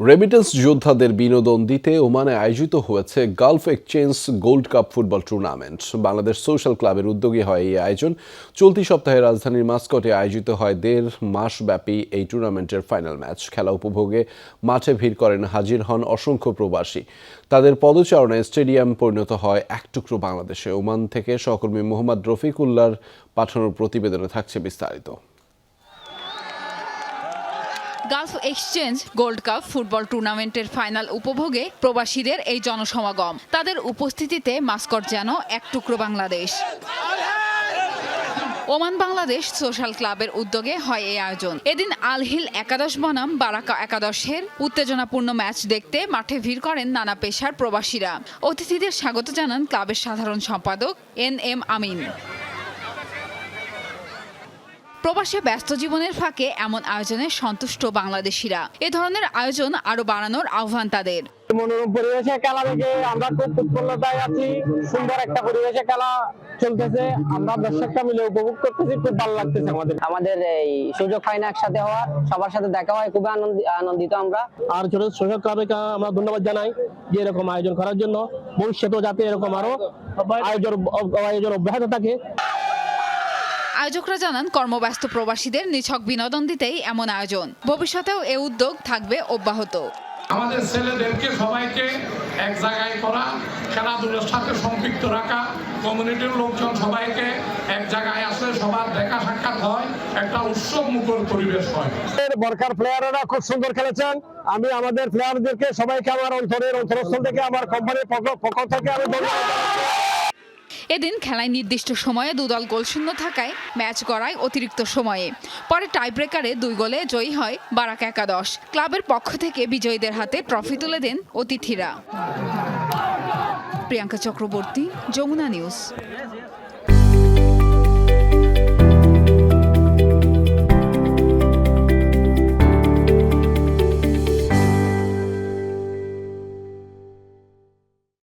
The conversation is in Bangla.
রেমিটেন্স যোদ্ধাদের বিনোদন দিতে ওমানে আয়োজিত হয়েছে gulf exchange gold cup football tournament. Bangladesh social ক্লাবের উদ্যোগে হয় এই আয়োজন। চলতি সপ্তাহে রাজধানীর মাস্কটে আয়োজিত হয় দেড় মাসব্যাপী এই টুর্নামেন্টের ফাইনাল ম্যাচ। খেলা উপভোগে মাঠে ভিড় করেন হাজির হন অসংখ্য প্রবাসী। তাদের পদচারণায় স্টেডিয়াম পরিণত হয় এক টুকরো বাংলাদেশে। ওমান থেকে সহকর্মী মোহাম্মদ রফিকুল্লার পাঠানোর প্রতিবেদনে থাকছে বিস্তারিত। Gulf exchange, gold cup, football টুর্নামেন্টের ফাইনাল উপভোগে প্রবাসীদের এই জনসমাগম। তাদের উপস্থিতিতে মাস্কট যেন এক টুকরো বাংলাদেশ। ওমান বাংলাদেশ সোশ্যাল ক্লাবের উদ্যোগে হয় এই আয়োজন। এদিন আলহিল একাদশ বনাম, বারাকা একাদশের উত্তেজনাপূর্ণ ম্যাচ দেখতে মাঠে ভিড় করেন নানা পেশার প্রবাসীরা। অতিথিদের স্বাগত জানান ক্লাবের সাধারণ সম্পাদক এন এম আমিন। প্রবাসে ব্যস্ত জীবনের ফাঁকে এমন আয়োজনে সন্তুষ্ট বাংলাদেশিরা। এ ধরনের আয়োজন আরও বাড়ানোর আহ্বান তাদের। মনোরম পরিবেশে খেলা দেখে আমরা খুব উৎফুল্লতায় আছি। সুন্দর একটা পরিবেশে খেলা চলতেছে। আমরা দর্শকটা মিলে উপভোগ করতেছি। খুব ভালো লাগতেছে আমাদের। আমাদের এই সুযোগ হয় না একসাথে হওয়ার। সবার সাথে দেখা হয়। খুবই আনন্দি- আনন্দিত আমরা। আর ছোট ক্লাবকে আমরা ধন্যবাদ জানাই যে এরকম আয়োজন করার জন্য। ভবিষ্যতেও যাতে এরকম আরও আয়োজন আয়োজন অব্যাহত থাকে। আয়োজকরা জানান কর্মব্যস্ত প্রবাসীদের নিছক বিনোদন দিতেই এমন আয়োজন। ভবিষ্যতেও এ উদ্যোগ থাকবে অব্যাহত। আমাদের ছেলেদেরকে সবাইকে এক জায়গায় করা খেলাধুলার সাথে সম্পৃক্ত রাখা কমিউনিটির লোকজন সবাইকে এক জায়গায় আসলে সবার দেখা সাক্ষাৎ হয় একটা উৎসব মুখর পরিবেশ হয়। বরকার প্লেয়াররা খুব সুন্দর খেলেছেন। আমি আমাদের প্লেয়ারদেরকে সবাইকে আমার অন্তরের অন্তরস্থল থেকে আমার কোম্পানির পক্ষ- থেকে আমি ধন্যবাদ। এদিন খেলায় নির্দিষ্ট সময়ে দুদল গোলশূন্য থাকায় ম্যাচ গড়ায় অতিরিক্ত সময়ে। পরে টাইব্রেকারে দুই গোলে জয়ী হয় বারাক একাদশ। ক্লাবের পক্ষ থেকে বিজয়ীদের হাতে ট্রফি তুলে দেন অতিথিরা। প্রিয়াঙ্কা চক্রবর্তী, যমুনা নিউজ।